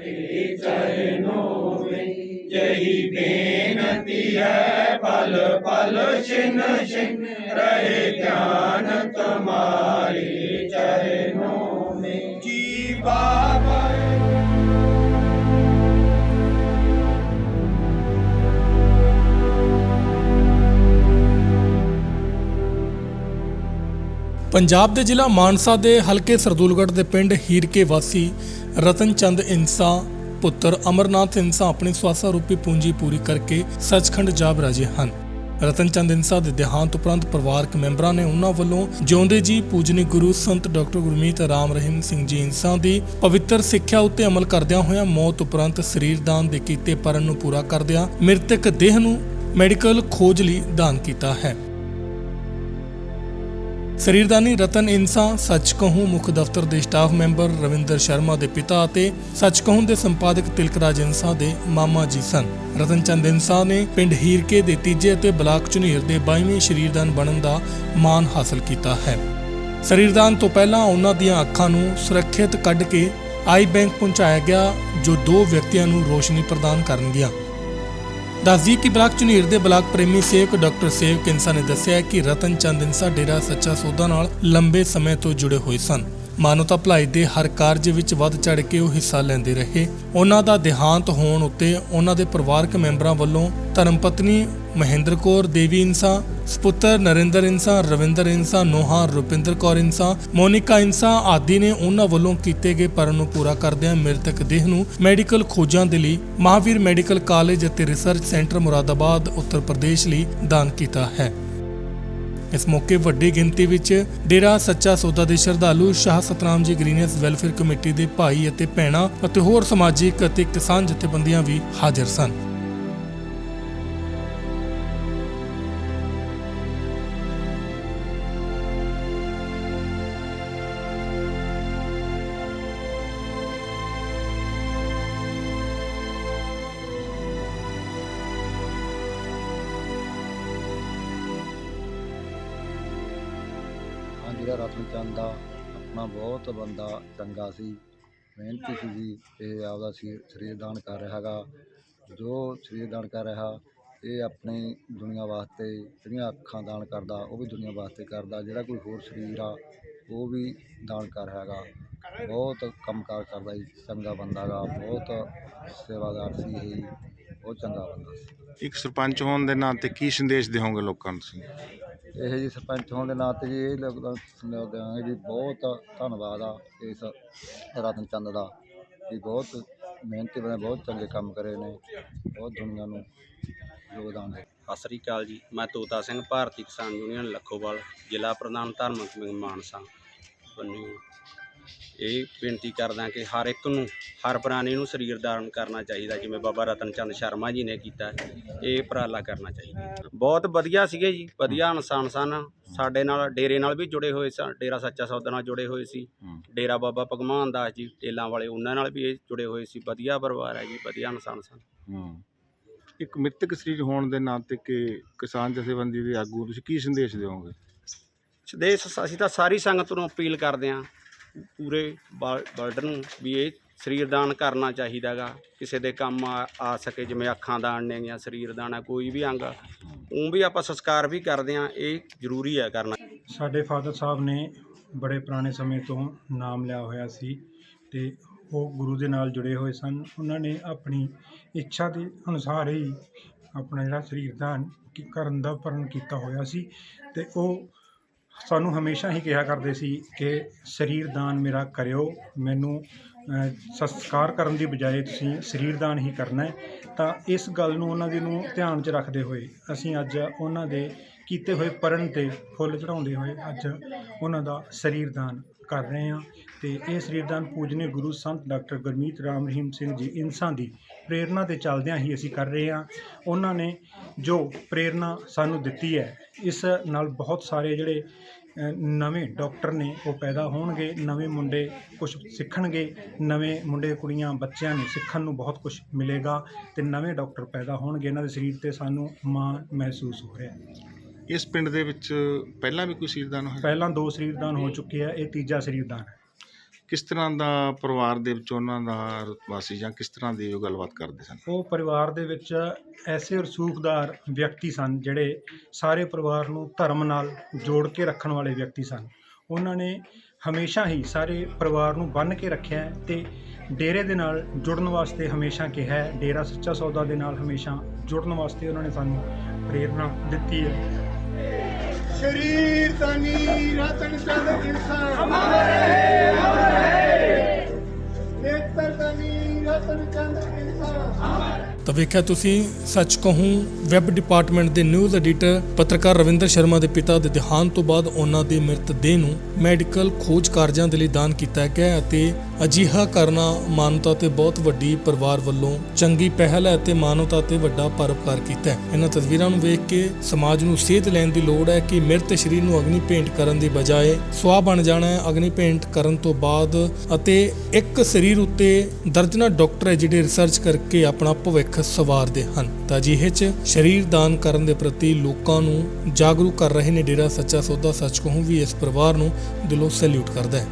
तुम्हारे चरणों में यही बेनती है पल पल छिन छिन रहे ध्यान तुम्हारे चरणों में जी ਪੰਜਾਬ ਦੇ ਜ਼ਿਲ੍ਹਾ ਮਾਨਸਾ ਦੇ ਹਲਕੇ ਸਰਦੂਲਗੜ੍ਹ ਦੇ ਪਿੰਡ ਹੀਰਕੇ ਵਾਸੀ ਰਤਨ ਚੰਦ ਇੰਸਾ ਪੁੱਤਰ ਅਮਰਨਾਥ ਇੰਸਾ ਆਪਣੀ ਸਵਾਸਾ ਰੂਪੀ ਪੂੰਜੀ ਪੂਰੀ ਕਰਕੇ ਸੱਚਖੰਡ ਜਾਬ ਰਾਜੇ ਹਨ। ਰਤਨ ਚੰਦ ਇੰਸਾ ਦੇ ਦੇਹਾਂਤ ਉਪਰੰਤ ਪਰਿਵਾਰਕ ਮੈਂਬਰਾਂ ਨੇ ਉਹਨਾਂ ਵੱਲੋਂ ਜਿਉਂਦੇ ਜੀ ਪੂਜਨੀ ਗੁਰੂ ਸੰਤ ਡਾਕਟਰ ਗੁਰਮੀਤ ਰਾਮ ਰਹੀਮ ਸਿੰਘ ਜੀ ਇੰਸਾ ਦੀ ਪਵਿੱਤਰ ਸਿੱਖਿਆ ਉੱਤੇ ਅਮਲ ਕਰਦਿਆਂ ਹੋਇਆਂ ਮੌਤ ਉਪਰੰਤ ਸਰੀਰ ਦਾਨ ਦੇ ਕੀਤੇ ਪਰਨ ਨੂੰ ਪੂਰਾ ਕਰਦਿਆਂ ਮ੍ਰਿਤਕ ਦੇਹ ਨੂੰ ਮੈਡੀਕਲ ਖੋਜ ਲਈ ਦਾਨ ਕੀਤਾ ਹੈ। ਸਰੀਰਦਾਨੀ ਰਤਨ ਇਨਸਾ, ਸੱਚ ਕਹੂੰ ਮੁੱਖ ਦਫ਼ਤਰ ਦੇ ਸਟਾਫ ਮੈਂਬਰ ਰਵਿੰਦਰ ਸ਼ਰਮਾ ਦੇ ਪਿਤਾ ਅਤੇ ਸੱਚ ਕਹੂੰ ਦੇ ਸੰਪਾਦਕ ਤਿਲਕਰਾਜ ਇਨਸਾ ਦੇ ਮਾਮਾ ਜੀ ਸਨ। ਰਤਨ ਚੰਦ ਇਨਸਾ ਨੇ ਪਿੰਡ ਹੀਰਕੇ ਦੇ ਤੀਜੇ ਅਤੇ ਬਲਾਕ ਝੁਨੀਰ ਦੇ 22ਵੇਂ ਸਰੀਰਦਾਨ ਬਣਨ ਦਾ ਮਾਣ ਹਾਸਲ ਕੀਤਾ ਹੈ। ਸਰੀਰਦਾਨ ਤੋਂ ਪਹਿਲਾਂ ਉਹਨਾਂ ਦੀਆਂ ਅੱਖਾਂ ਨੂੰ ਸੁਰੱਖਿਅਤ ਕੱਢ ਕੇ ਆਈ ਬੈਂਕ ਪਹੁੰਚਾਇਆ ਗਿਆ, ਜੋ ਦੋ ਵਿਅਕਤੀਆਂ ਨੂੰ ਰੋਸ਼ਨੀ ਪ੍ਰਦਾਨ ਕਰਨਗੀਆਂ। ਦੱਸਦੀ ਕਿ ਬਲਾਕ ਝੁਨੀਰ ਦੇ ਬਲਾਕ ਪ੍ਰੇਮੀ ਸੇਵਕ ਡਾਕਟਰ ਸੇਵ ਇਨਸਾ ਨੇ ਦੱਸਿਆ ਕਿ ਰਤਨ ਚੰਦ ਇਨਸਾ ਡੇਰਾ ਸੱਚਾ ਸੌਦਾ ਨਾਲ ਲੰਬੇ ਸਮੇਂ ਤੋਂ ਜੁੜੇ ਹੋਏ ਸਨ। ਮਾਨਵਤਾ ਭਲਾਈ ਦੇ ਹਰ ਕਾਰਜ ਵਿੱਚ ਵੱਧ ਚੜ ਕੇ ਉਹ ਹਿੱਸਾ ਲੈਂਦੇ ਰਹੇ। ਉਹਨਾਂ ਦਾ ਦੇਹਾਂਤ ਹੋਣ ਉੱਤੇ ਉਹਨਾਂ ਦੇ ਪਰਿਵਾਰਕ ਮੈਂਬਰਾਂ ਵੱਲੋਂ ਧਰਮ ਪਤਨੀ ਮਹਿੰਦਰ ਕੌਰ, ਦੇਵੀ ਇਨਸਾ, ਸਪੁੱਤਰ ਨਰਿੰਦਰ ਇਨਸਾ, ਰਵਿੰਦਰ ਇਨਸਾ, ਨੋਹਾ ਰੁਪਿੰਦਰ ਕੌਰ ਇਨਸਾ, ਮੋਨਿਕਾ ਇਨਸਾ ਆਦਿ ਨੇ ਉਹਨਾਂ ਵੱਲੋਂ ਕੀਤੇ ਗਏ ਪਰਨ ਨੂੰ ਪੂਰਾ ਕਰਦਿਆਂ ਮ੍ਰਿਤਕ ਦੇਹ ਨੂੰ ਮੈਡੀਕਲ ਖੋਜਾਂ ਦੇ ਲਈ ਮਹਾਵੀਰ ਮੈਡੀਕਲ ਕਾਲਜ ਅਤੇ ਰਿਸਰਚ ਸੈਂਟਰ ਮੁਰਾਦਾਬਾਦ, ਉੱਤਰ ਪ੍ਰਦੇਸ਼ ਲਈ ਦਾਨ ਕੀਤਾ ਹੈ। ਇਸ ਮੌਕੇ ਵੱਡੀ ਗਿਣਤੀ ਵਿੱਚ ਡੇਰਾ ਸੱਚਾ ਸੌਦਾ ਦੇ ਸ਼ਰਧਾਲੂ ਸ਼ਾਹ ਸਤਨਾਮ ਜੀ ਗ੍ਰੀਨਸ ਵੈਲਫੇਅਰ ਕਮੇਟੀ ਦੇ ਭਾਈ ਅਤੇ ਭੈਣਾਂ ਅਤੇ ਹੋਰ ਸਮਾਜਿਕ ਅਤੇ ਕਿਸਾਨ ਜਥੇਬੰਦੀਆਂ ਵੀ ਹਾਜ਼ਰ ਸਨ। ਹਾਂ ਜਿਹੜਾ ਰਤਨ ਚੰਦ ਦਾ ਆਪਣਾ ਬਹੁਤ ਬੰਦਾ ਚੰਗਾ ਸੀ। ਮਿਹਨਤੀ ਸੀ ਜੀ ਇਹ ਆਪਦਾ ਸੀ ਸਰੀਰ ਦਾਨ ਕਰ ਰਿਹਾ ਹੈਗਾ। ਜੋ ਸਰੀਰ ਦਾਨ ਕਰ ਰਿਹਾ ਇਹ ਆਪਣੀ ਦੁਨੀਆ ਵਾਸਤੇ ਜਿਹੜੀਆਂ ਅੱਖਾਂ ਦਾਨ ਕਰਦਾ ਉਹ ਵੀ ਦੁਨੀਆ ਵਾਸਤੇ ਕਰਦਾ। ਜਿਹੜਾ ਕੋਈ ਹੋਰ ਸਰੀਰ ਆ ਉਹ ਵੀ ਦਾਨ ਕਰ ਰਿਹਾ ਹੈਗਾ। ਬਹੁਤ ਕੰਮਕਾਰ ਕਰਦਾ ਜੀ ਚੰਗਾ ਬੰਦਾ ਗਾ ਬਹੁਤ ਸੇਵਾਦਾਰ ਸੀ ਇਹ ਜੀ, ਬਹੁਤ ਚੰਗਾ ਬੰਦਾ ਸੀ। ਇੱਕ ਸਰਪੰਚ ਹੋਣ ਦੇ ਨਾਤੇ ਕੀ ਸੰਦੇਸ਼ ਦਿਓਗੇ ਲੋਕਾਂ ਨੂੰ ਤੁਸੀਂ? ਇਹ ਜੀ ਸਰਪੰਚ ਹੋਣ ਦੇ ਨਾਤੇ ਜੀ ਇਹ ਲੱਗਦਾ ਦਿਆਂਗੇ ਜੀ, ਬਹੁਤ ਧੰਨਵਾਦ ਆ ਇਸ ਰਤਨ ਚੰਦ ਦਾ ਵੀ ਬਹੁਤ ਮਿਹਨਤੀ ਬਣੇ, ਬਹੁਤ ਚੰਗੇ ਕੰਮ ਕਰੇ ਨੇ, ਬਹੁਤ ਦੁਨੀਆ ਨੂੰ ਯੋਗਦਾਨ ਦੇ। ਸਤਿ ਸ੍ਰੀ ਅਕਾਲ ਜੀ, ਮੈਂ ਤੋਤਾ ਸਿੰਘ, ਭਾਰਤੀ ਕਿਸਾਨ ਯੂਨੀਅਨ, ਲੱਖੋਵਾਲ, ਜ਼ਿਲ੍ਹਾ ਪ੍ਰਧਾਨ ਧਾਰਮਿਕ ਕਮੇਟੀ ਮਾਨਸਾ ਬੰਨੀ ਇਹ ਬੇਨਤੀ ਕਰਦਾ ਕਿ ਹਰ ਇੱਕ ਨੂੰ ਹਰ ਪ੍ਰਾਣੀ ਨੂੰ ਸਰੀਰ ਦਾਨ ਕਰਨਾ ਚਾਹੀਦਾ ਜਿਵੇਂ ਬਾਬਾ ਰਤਨ ਚੰਦ ਸ਼ਰਮਾ ਜੀ ਨੇ ਕੀਤਾ। ਇਹ ਉਪਰਾਲਾ ਕਰਨਾ ਚਾਹੀਦਾ। ਬਹੁਤ ਵਧੀਆ ਸੀਗੇ ਜੀ ਵਧੀਆ ਇਨਸਾਨ ਸਨ। ਸਾਡੇ ਨਾਲ ਡੇਰੇ ਨਾਲ ਵੀ ਜੁੜੇ ਹੋਏ ਸਨ ਡੇਰਾ ਸੱਚਾ ਸੌਦਾ ਨਾਲ ਜੁੜੇ ਹੋਏ ਸੀ। ਡੇਰਾ ਬਾਬਾ ਭਗਵਾਨ ਦਾਸ ਜੀ ਟੇਲਾਂ ਵਾਲੇ ਉਹਨਾਂ ਨਾਲ ਵੀ ਇਹ ਜੁੜੇ ਹੋਏ ਸੀ। ਵਧੀਆ ਪਰਿਵਾਰ ਹੈ ਜੀ ਵਧੀਆ ਇਨਸਾਨ ਸਨ। ਇੱਕ ਮ੍ਰਿਤਕ ਸਰੀਰ ਹੋਣ ਦੇ ਨਾਤੇ ਕਿ ਕਿਸਾਨ ਜਥੇਬੰਦੀ ਦੇ ਆਗੂ ਤੁਸੀਂ ਕੀ ਸੰਦੇਸ਼ ਦਿਓਗੇ? ਸੰਦੇਸ਼ ਅਸੀਂ ਤਾਂ ਸਾਰੀ ਸੰਗਤ ਨੂੰ ਅਪੀਲ ਕਰਦੇ ਹਾਂ ਪੂਰੇ ਵਰਲਡ ਨੂੰ ਵੀ ਇਹ ਸਰੀਰ ਦਾਨ ਕਰਨਾ ਚਾਹੀਦਾਗਾ। ਕਿਸੇ ਦੇ ਕੰਮ ਆ ਆ ਸਕੇ, ਜਿਵੇਂ ਅੱਖਾਂ ਦਾਨ ਨੇ ਜਾਂ ਸਰੀਰ ਦਾਨ ਹੈ ਕੋਈ ਵੀ ਅੰਗ ਉਹ ਵੀ ਆਪਾਂ ਸੰਸਕਾਰ ਵੀ ਕਰਦੇ ਹਾਂ, ਇਹ ਜ਼ਰੂਰੀ ਹੈ ਕਰਨਾ। ਸਾਡੇ ਫਾਦਰ ਸਾਹਿਬ ਨੇ ਬੜੇ ਪੁਰਾਣੇ ਸਮੇਂ ਤੋਂ ਨਾਮ ਲਿਆ ਹੋਇਆ ਸੀ ਤੇ ਉਹ ਗੁਰੂ ਦੇ ਨਾਲ ਜੁੜੇ ਹੋਏ ਸਨ। ਉਹਨਾਂ ਨੇ ਆਪਣੀ ਇੱਛਾ ਦੇ ਅਨੁਸਾਰ ਹੀ ਆਪਣਾ ਜਿਹੜਾ ਸਰੀਰ ਦਾਨ ਕਰਨ ਦਾ ਪ੍ਰਣ ਕੀਤਾ ਹੋਇਆ ਸੀ ਤੇ ਉਹ ਸਾਨੂੰ ਹਮੇਸ਼ਾ ਹੀ ਕਿਹਾ ਕਰਦੇ ਸੀ ਕਿ ਸਰੀਰ ਦਾਨ ਮੇਰਾ ਕਰਿਓ ਮੈਨੂੰ ਅ, ਸੰਸਕਾਰ ਕਰਨ ਦੀ ਬਜਾਏ ਤੁਸੀਂ ਸਰੀਰ ਦਾਨ ਹੀ ਕਰਨਾ ਹੈ। ਤਾਂ ਇਸ ਗੱਲ ਨੂੰ ਉਹਨਾਂ ਦੇ ਨੂੰ ਧਿਆਨ 'ਚ ਰੱਖਦੇ ਹੋਏ ਅਸੀਂ ਅੱਜ ਉਹਨਾਂ ਦੇ ਕੀਤੇ ਹੋਏ ਪਰਨ ਤੇ ਫੁੱਲ ਚੜਾਉਂਦੇ ਹੋਏ ਅੱਜ ਉਹਨਾਂ ਦਾ ਸਰੀਰ ਦਾਨ ਕਰ ਰਹੇ ਹਾਂ ਤੇ ਇਹ ਸਰੀਰਦਾਨ ਪੂਜਨੇ ਗੁਰੂ ਸੰਤ ਡਾਕਟਰ ਗੁਰਮੀਤ ਰਾਮ ਰਹੀਮ ਸਿੰਘ ਜੀ ਇਨਸਾਂ ਦੀ ਪ੍ਰੇਰਣਾ ਤੇ ਚੱਲਦਿਆਂ ਹੀ ਅਸੀਂ ਕਰ ਰਹੇ ਹਾਂ। ਉਹਨਾਂ ਨੇ ਜੋ ਪ੍ਰੇਰਣਾ ਸਾਨੂੰ ਦਿੱਤੀ ਹੈ, ਇਸ ਨਾਲ ਬਹੁਤ ਸਾਰੇ ਜਿਹੜੇ ਨਵੇਂ ਡਾਕਟਰ ਨੇ ਉਹ ਪੈਦਾ ਹੋਣਗੇ, ਨਵੇਂ ਮੁੰਡੇ ਕੁਝ ਸਿੱਖਣਗੇ, ਨਵੇਂ ਮੁੰਡੇ ਕੁੜੀਆਂ ਬੱਚਿਆਂ ਨੂੰ ਸਿੱਖਣ ਨੂੰ ਬਹੁਤ ਕੁਝ ਮਿਲੇਗਾ ਤੇ ਨਵੇਂ ਡਾਕਟਰ ਪੈਦਾ ਹੋਣਗੇ। ਇਹਨਾਂ ਦੇ ਸਰੀਰ ਤੇ ਸਾਨੂੰ ਮਾਣ ਮਹਿਸੂਸ ਹੋ ਰਿਹਾ ਹੈ। ਇਸ ਪਿੰਡ ਦੇ ਵਿੱਚ ਪਹਿਲਾਂ ਵੀ ਕੋਈ ਸਰੀਰਦਾਨ ਹੋਇਆ? ਪਹਿਲਾਂ ਦੋ ਸਰੀਰਦਾਨ ਹੋ ਚੁੱਕੇ ਆ ਇਹ ਤੀਜਾ ਸਰੀਰਦਾਨ ਹੈ। ਕਿਸ ਤਰ੍ਹਾਂ ਦਾ ਪਰਿਵਾਰ ਦੇ ਵਿੱਚ ਉਹਨਾਂ ਦਾ ਰੁਤਬਾ ਸੀ ਜਾਂ ਕਿਸ ਤਰ੍ਹਾਂ ਦੀ ਉਹ ਗੱਲਬਾਤ ਕਰਦੇ ਸਨ? ਉਹ ਪਰਿਵਾਰ ਦੇ ਵਿੱਚ ਐਸੇ ਰਸੂਖਦਾਰ ਵਿਅਕਤੀ ਸਨ ਜਿਹੜੇ ਸਾਰੇ ਪਰਿਵਾਰ ਨੂੰ ਧਰਮ ਨਾਲ ਜੋੜ ਕੇ ਰੱਖਣ ਵਾਲੇ ਵਿਅਕਤੀ ਸਨ। ਉਹਨਾਂ ਨੇ ਹਮੇਸ਼ਾ ਹੀ ਸਾਰੇ ਪਰਿਵਾਰ ਨੂੰ ਬੰਨ੍ਹ ਕੇ ਰੱਖਿਆ ਹੈ ਤੇ ਡੇਰੇ ਦੇ ਨਾਲ ਜੁੜਨ ਵਾਸਤੇ ਹਮੇਸ਼ਾ ਕਿਹਾ ਹੈ। ਡੇਰਾ ਸੱਚਾ ਸੌਦਾ ਦੇ ਨਾਲ ਹਮੇਸ਼ਾ ਜੁੜਨ ਵਾਸਤੇ ਉਹਨਾਂ ਨੇ ਸਾਨੂੰ ਪ੍ਰੇਰਣਾ ਦਿੱਤੀ ਹੈ। ਸ਼ਰੀਰ ਤਨੀ ਰਤਨ ਚੰਦ ਇਨਸਾਨ। ਨੇਤਰ ਤਨੀ ਰਤਨ ਚੰਦ ਤਾਂ ਵੇਖਿਆ ਤੁਸੀਂ, ਸੱਚ ਕਹੂੰ ਵੈਬ ਡਿਪਾਰਟਮੈਂਟ ਦੇ ਨਿਊਜ਼ ਐਡੀਟਰ ਪੱਤਰਕਾਰ ਰਵਿੰਦਰ ਸ਼ਰਮਾ ਦੇ ਪਿਤਾ ਦੇ ਦੇਹਾਂਤ ਤੋਂ ਬਾਅਦ ਉਹਨਾਂ ਦੇ ਮ੍ਰਿਤ ਦੇਹ ਨੂੰ ਮੈਡੀਕਲ ਖੋਜ ਕਾਰਜਾਂ ਦੇ ਲਈ ਦਾਨ ਕੀਤਾ ਗਿਆ ਅਤੇ ਅਜਿਹਾ ਕਰਨਾ ਮਾਨਵਤਾ ਤੇ ਬਹੁਤ ਵੱਡੀ ਪਰਿਵਾਰ ਵੱਲੋਂ ਚੰਗੀ ਪਹਿਲ ਹੈ ਅਤੇ ਮਾਨਵਤਾ ਤੇ ਵੱਡਾ ਪਰਉਪਕਾਰ ਕੀਤਾ ਹੈ। ਇਹਨਾਂ ਤਸਵੀਰਾਂ ਨੂੰ ਵੇਖ ਕੇ ਸਮਾਜ ਨੂੰ ਸੇਧ ਲੈਣ ਦੀ ਲੋੜ ਹੈ ਕਿ ਮ੍ਰਿਤ ਸਰੀਰ ਨੂੰ ਅਗਨੀ ਭੇਂਟ ਕਰਨ ਦੀ ਬਜਾਏ ਸੁਆਹ ਬਣ ਜਾਣਾ ਹੈ, ਅਗਨੀ ਭੇਂਟ ਕਰਨ ਤੋਂ ਬਾਅਦ ਅਤੇ ਇੱਕ ਸਰੀਰ ਉੱਤੇ ਦਰਜਨਾ ਡਾਕਟਰ ਹੈ ਜਿਹੜੇ ਰਿਸਰਚ ਕਰਕੇ ਆਪਣਾ ਭਵਿੱਖ ਸਵਾਰਦੇ ਹਨ। ਤਾਂ ਅਜਿਹੇ 'ਚ ਸਰੀਰ ਦਾਨ ਕਰਨ ਦੇ ਪ੍ਰਤੀ ਲੋਕਾਂ ਨੂੰ ਜਾਗਰੂਕ ਕਰ ਰਹੇ ਨੇ ਡੇਰਾ ਸੱਚਾ ਸੌਦਾ ਸੱਚ ਕਹੂੰ ਵੀ ਇਸ ਪਰਿਵਾਰ ਨੂੰ ਦਿਲੋਂ ਸੈਲੂਟ ਕਰਦਾ ਹੈ।